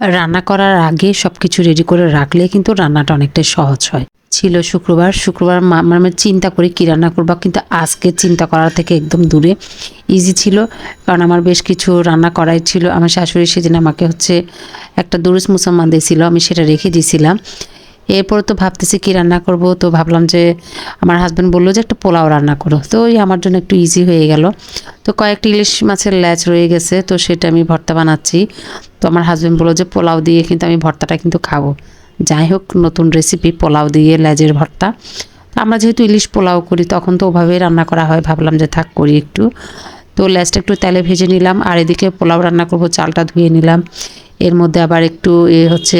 রান্না করার আগে সব কিছু রেডি করে রাখলে কিন্তু রান্নাটা অনেকটাই সহজ হয়। ছিল শুক্রবার শুক্রবার মানে চিন্তা করি কী রান্না করব, কিন্তু আজকে চিন্তা করা থেকে একদম দূরে। ইজি ছিল, কারণ আমার বেশ কিছু রান্না করাই ছিল। আমার শাশুড়ি সেদিন আমাকে হচ্ছে একটা দুরুস মুসলমান দিয়েছিল, আমি সেটা রেখে দিয়েছিলাম। এরপর তো ভাবতেছি কি রান্না করব, তো ভাবলাম যে আমার হাজব্যান্ড বলল যে একটা পোলাও রান্না করো। তো ওই আমার জন্য একটু ইজি হয়ে গেল। তো কয়েকটি ইলিশ মাছের ল্যাচ রয়ে গেছে, তো সেটা আমি ভর্তা বানাচ্ছি। তো আমার হাজব্যান্ড বলল যে পোলাও দিয়ে কিন্তু আমি ভর্তাটা কিন্তু খাব। যাই হোক, নতুন রেসিপি পোলাও দিয়ে ল্যাজের ভর্তা। আমরা যেহেতু ইলিশ পোলাও করি, তখন তো ওভাবেই রান্না করা হয়। ভাবলাম যে থাক, করি একটু। তো লেজটা একটু তেলে ভেজে নিলাম, আর এদিকে পোলাও রান্না করব, চালটা ধুয়ে নিলাম। এর মধ্যে আবার একটু এ হচ্ছে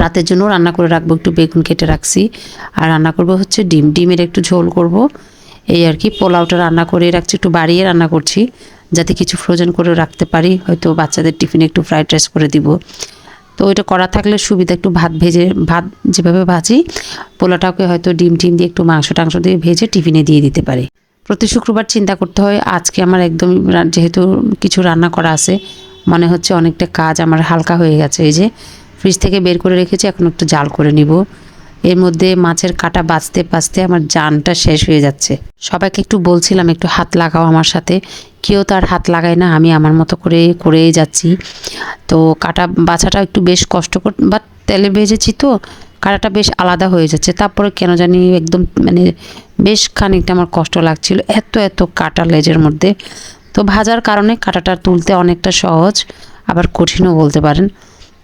রাতের জন্য রান্না করে রাখব, একটু বেগুন কেটে রাখছি। আর রান্না করব হচ্ছে ডিম। ডিমের একটু ঝোল করব। এই আর কি, পোলাওটা রান্না করে রাখছি, একটু বাড়িয়ে রান্না করছি, যাতে কিছু ফ্রোজেন করে রাখতে পারি। হয়তো বাচ্চাদের টিফিনে একটু ফ্রাইড রাইস করে দিব। তো ওইটা করা থাকলে সুবিধা, একটু ভাত ভেজে, ভাত যেভাবে ভাজি পোলাটাকে হয়তো ডিম টিম দিয়ে একটু মাংস টাংস দিয়ে ভেজে টিফিনে দিয়ে দিতে পারি। প্রতি শুক্রবার চিন্তা করতে হয়, আজকে আমার একদম যেহেতু কিছু রান্না করা আছে, মনে হচ্ছে অনেকটা কাজ আমার হালকা হয়ে গেছে। এই যে ফ্রিজ থেকে বের করে রেখেছি, এখন একটু জাল করে নিব। এর মধ্যে মাছের কাটা বাঁচতে বাঁচতে আমার জানটা শেষ হয়ে যাচ্ছে। সবাইকে একটু বলছিলাম, একটু হাত লাগাও আমার সাথে। কেউ তার হাত লাগায় না, আমি আমার মতো করে করেই যাচ্ছি। তো কাটা বাছাটা একটু বেশ কষ্ট কর বা তেলে ভেজেছি তো, কাটাটা বেশ আলাদা হয়ে যাচ্ছে। তারপরে কেন জানি একদম মানে বেশ খানিকটা আমার কষ্ট লাগছিল, এত এত কাটা লেজের মধ্যে। তো ভাজার কারণে কাটাটা তুলতে অনেকটা সহজ, আবার কঠিনও বলতে পারেন।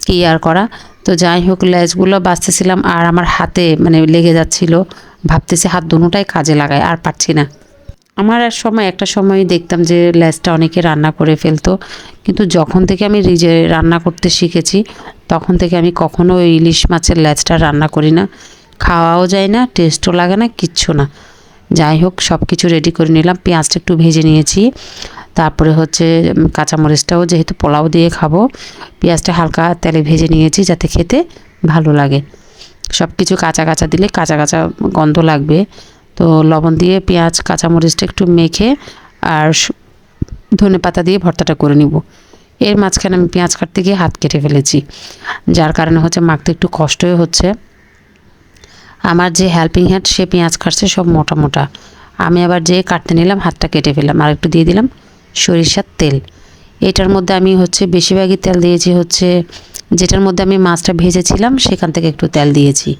কি আর করা? তো যাই হোক, লেজগুলো বাঁচতেছিলাম আর আমার হাতে মানে লেগে যাচ্ছিল। ভাবতেছি হাত দুটোটাই কাজে লাগায়, আর পারছি না। আমার এক সময়, একটা সময় দেখতাম যে লেজটা অনেকে রান্না করে ফেলতো। কিন্তু যখন থেকে আমি নিজে রান্না করতে শিখেছি, তখন থেকে আমি কখনো ইলিশ মাছের লেজটা রান্না করি না। খাওয়াও যায় না, টেস্টও লাগে না, কিচ্ছু না। যাই হোক সব কিছু রেডি করে নিলাম। পেঁয়াজটা একটু ভেজে নিয়েছি। তারপরে হচ্ছে কাঁচামরিচটাও যেহেতু পোলাও দিয়ে খাব, পেঁয়াজটা হালকা তেলে ভেজে নিয়েছি যাতে খেতে ভালো লাগে। সব কিছু কাঁচা কাঁচা দিলে কাঁচা কাঁচা গন্ধ লাগবে। তো লবণ দিয়ে পেঁয়াজ, কাঁচামরিচটা একটু মেখে আর ধনে পাতা দিয়ে ভর্তাটা করে নিব। এর মাঝখানে আমি পেঁয়াজ কাটতে গিয়ে হাত কেটে ফেলেছি। যার কারণে হচ্ছে মাখতে একটু কষ্টই হচ্ছে। আমার যে হেল্পিং হ্যান্ড সে পেঁয়াজ কাটছে, সব মোটা মোটা। আমি আবার যে কাটতে নিলাম, হাতটা কেটে ফেললাম। আর একটু দিয়ে দিলাম সরিষার তেল। এটার মধ্যে আমি হচ্ছে বেশিরভাগই তেল দিয়েছি হচ্ছে, যেটার মধ্যে আমি মাছটা ভেজেছিলাম, সেখান থেকে একটু তেল দিয়েছি।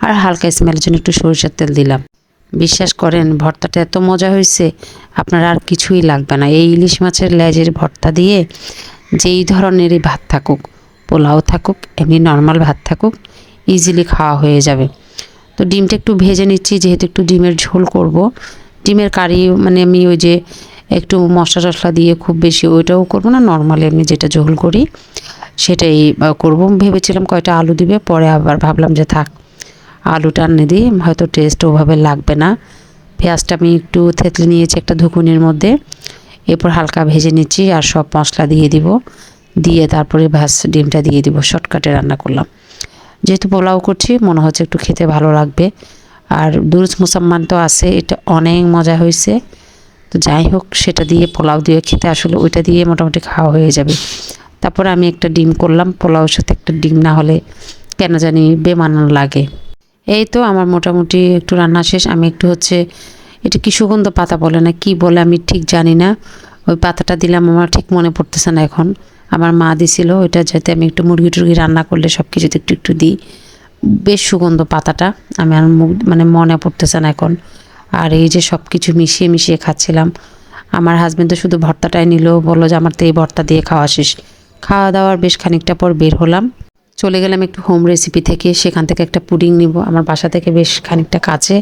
আর হালকা স্মেলের জন্য একটু সরিষার তেল দিলাম। বিশ্বাস করেন, ভর্তাটা এত মজা হয়েছে, আপনার আর কিছুই লাগবে না। এই ইলিশ মাছের লেজের ভর্তা দিয়ে যেই ধরনেরই ভাত থাকুক, পোলাও থাকুক, এমনি নর্মাল ভাত থাকুক ইজিলি খাওয়া হয়ে যাবে। তো ডিমটা একটু ভেজে নিচ্ছি, যেহেতু একটু ডিমের ঝোল করব। ডিমের কারি মানে আমি ওই যে একটু মশলা টশলা দিয়ে খুব বেশি ওইটাও করব না, নর্মালি আমি যেটা ঝোল করি সেটাই করব। ভেবেছিলাম কয়টা আলু দিবে, পরে আবার ভাবলাম যে থাক, আলুটা আনে দিই, হয়তো টেস্ট ওভাবে লাগবে না। পেঁয়াজটা আমি একটু থেতলে নিয়েছি একটা ধুকুনির মধ্যে, এরপর হালকা ভেজে নিচ্ছি আর সব মশলা দিয়ে দিব, দিয়ে তারপরে ভাস ডিমটা দিয়ে দিব, শর্টকাটে রান্না করলাম। যেহেতু পোলাও করছি, মনে হচ্ছে একটু খেতে ভালো লাগবে। আর দুরুজ মুসাম্মান তো আছে, এটা অনেক মজা হয়েছে। তো যাই হোক, সেটা দিয়ে পোলাও দিয়ে খেতে আসলে ওইটা দিয়ে মোটামুটি খাওয়া হয়ে যাবে। তারপরে আমি একটা ডিম করলাম পোলাওর সাথে একটা ডিম না হলে কেন জানি বেমানান লাগে। এই তো আমার মোটামুটি একটু রান্না শেষ। আমি একটু হচ্ছে, এটা কি সুগন্ধ পাতা বলে না, কি বলে আমি ঠিক জানি না। ওই পাতাটা দিলাম, আমার ঠিক মনে পড়তেছে না এখন। আমার মা দিছিল, ওইটা যাতে আমি একটু মুরগি টুরগি রান্না করলে সব কিছুতে একটু একটু দিই। বেশ সুগন্ধ পাতাটা, আমি আর মানে মনে পড়তেছে না এখন। আর এই যে সব কিছু মিশিয়ে মিশিয়ে খাচ্ছিলাম। আমার হাজব্যান্ড তো শুধু ভর্তাটাই নিল, বলল যে আমার তো এই ভর্তা দিয়ে খাওয়া শেষ। খাওয়া দাওয়ার বেশ খানিকটা পর বের হলাম। চলে গেলাম একটু হোম রেসিপি থেকে, সেখান থেকে একটা পুডিং নিব। আমার বাসা থেকে বেশ খানিকটা কাছে।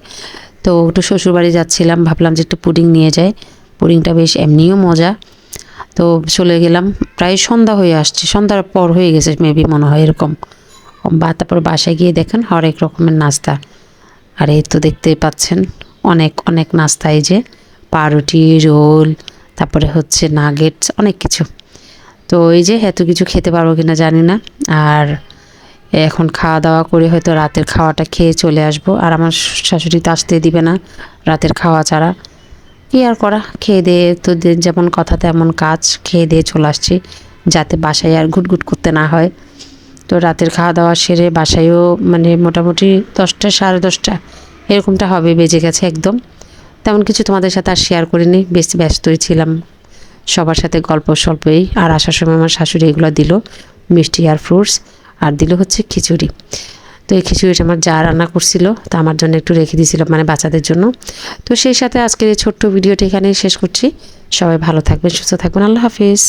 তো একটু শ্বশুরবাড়ি যাচ্ছিলাম, ভাবলাম যে একটু পুডিং নিয়ে যাই। পুডিংটা বেশ এমনিও মজা। তো চলে গেলাম। প্রায় সন্ধ্যা হয়ে আসছে। সন্ধ্যার পর হয়ে গেছে মেবি মনে হয় এরকম। বা তারপর বাসায় গিয়ে দেখেন হরেক রকমের নাস্তা। আর এই তো দেখতেই পাচ্ছেন, অনেক অনেক নাস্তা এই যে। পাউরুটি, রোল, তারপরে হচ্ছে নাগেটস অনেক কিছু। তো এই যে এত কিছু খেতে পারব কিনা জানি না। আর এখন খাওয়া দাওয়া করে হয়তো রাতের খাওয়াটা খেয়ে চলে আসব। আর আমার শাশুড়ি তো আসতে দিবে না রাতের খাওয়া ছাড়া। কি আর করা? খেয়ে দিয়ে তো যেমন কথা তেমন কাজ খেয়ে দিয়ে চলে আসছি, যাতে বাসায় আর ঘুটঘুট করতে না হয়। তো রাতের খাওয়া দাওয়া সেরে বাসায়ও মানে মোটামুটি দশটা, সাড়ে দশটা এরকমটা হবে, বেজে গেছে একদম। তেমন কিছু তোমাদের সাথে আর শেয়ার করিনি, বেশি ব্যস্তই ছিলাম। সবার সাথে গল্প স্বল্পই, আর আসার সময় আমার শাশুড়ি এগুলো দিল, মিষ্টি আর ফ্রুটস আর দিল হচ্ছে খিচুড়ি। তো এই খিচুড়িটা আমার যা রান্না করছিল তা আমার জন্য একটু রেখে দিয়েছিল মানে বাচ্চাদের জন্য। তো সেই সাথে আজকের এই ছোট্ট ভিডিওটি এখানেই শেষ করছি। সবাই ভালো থাকবেন, সুস্থ থাকবেন। আল্লাহ হাফিজ।